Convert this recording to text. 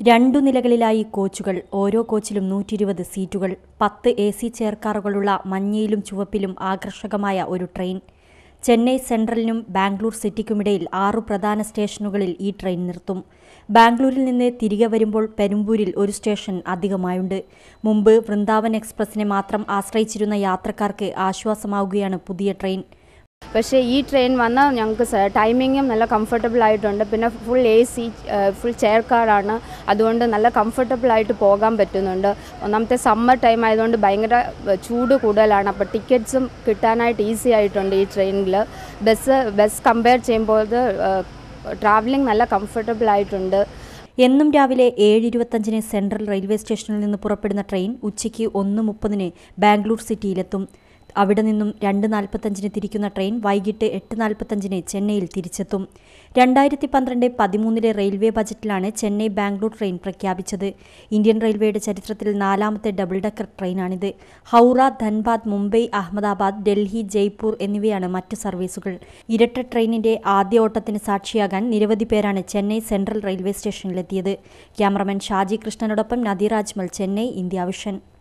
രണ്ടു നിലകളിലായി കോച്ചുകൾ ഓരോ കോച്ചിലും നൂറ്റി ഇരുപത് സീറ്റുകൾ പത്ത് എ സി ചെയർകാറുകളുള്ള മഞ്ഞയിലും ചുവപ്പിലും ആകർഷകമായ ഒരു ട്രെയിൻ. ചെന്നൈ സെൻട്രലിനും ബാംഗ്ലൂർ സിറ്റിക്കുമിടയിൽ ആറു പ്രധാന സ്റ്റേഷനുകളിൽ ഈ ട്രെയിൻ നിർത്തും. ബാംഗ്ലൂരിൽ നിന്ന് തിരികെ വരുമ്പോൾ പെരുമ്പൂരിൽ ഒരു സ്റ്റേഷൻ അധികമായുണ്ട്. മുമ്പ് വൃന്ദാവൻ എക്സ്പ്രസിനെ മാത്രം ആശ്രയിച്ചിരുന്ന യാത്രക്കാർക്ക് ആശ്വാസമാവുകയാണ് പുതിയ ട്രെയിൻ. പക്ഷേ ഈ ട്രെയിൻ വന്നാൽ ഞങ്ങൾക്ക് ടൈമിങ്ങും നല്ല കംഫർട്ടബിൾ ആയിട്ടുണ്ട്. പിന്നെ full A C full chair കാറാണ് അതുകൊണ്ട് നല്ല കംഫർട്ടബിൾ ആയിട്ട് പോകാൻ പറ്റുന്നുണ്ട്. ഒന്നാമത്തെ സമ്മർ ടൈം ആയതുകൊണ്ട് ഭയങ്കര ചൂട് കൂടുതലാണ്. അപ്പോൾ ടിക്കറ്റ്സും കിട്ടാനായിട്ട് ഈസി ആയിട്ടുണ്ട് ഈ ട്രെയിനിൽ ബസ് ബസ് കമ്പയർ ചെയ്യുമ്പോൾ ട്രാവലിംഗ് നല്ല കംഫർട്ടബിൾ ആയിട്ടുണ്ട്. എന്നും രാവിലെ ഏഴ് ഇരുപത്തഞ്ചിന് സെൻട്രൽ റെയിൽവേ സ്റ്റേഷനിൽ നിന്ന് പുറപ്പെടുന്ന ട്രെയിൻ ഉച്ചയ്ക്ക് ഒന്ന് മുപ്പതിന് ബാംഗ്ലൂർ സിറ്റിയിലെത്തും അവിടെ നിന്നും രണ്ട് നാൽപ്പത്തഞ്ചിന് തിരിക്കുന്ന ട്രെയിൻ വൈകിട്ട് എട്ട് നാൽപ്പത്തഞ്ചിന് ചെന്നൈയിൽ തിരിച്ചെത്തും. രണ്ടായിരത്തി പന്ത്രണ്ട് പതിമൂന്നിലെ റെയിൽവേ ബജറ്റിലാണ് ചെന്നൈ ബാംഗ്ലൂർ ട്രെയിൻ പ്രഖ്യാപിച്ചത്. ഇന്ത്യൻ റെയിൽവേയുടെ ചരിത്രത്തിൽ നാലാമത്തെ ഡബിൾ ഡെക്കർ ട്രെയിനാണിത്. ഹൗറ ധൻബാദ് മുംബൈ അഹമ്മദാബാദ് ഡൽഹി ജയ്പൂർ എന്നിവയാണ് മറ്റ് സർവീസുകൾ. ഇരട്ട ട്രെയിനിന്റെ ആദ്യ ഓട്ടത്തിന് സാക്ഷിയാകാൻ നിരവധി പേരാണ് ചെന്നൈ സെൻട്രൽ റെയിൽവേ സ്റ്റേഷനിലെത്തിയത്. ക്യാമറമാൻ ഷാജി കൃഷ്ണനോടൊപ്പം നദിറാജ്മൽ ചെന്നൈ ഇന്ത്യ വിഷൻ.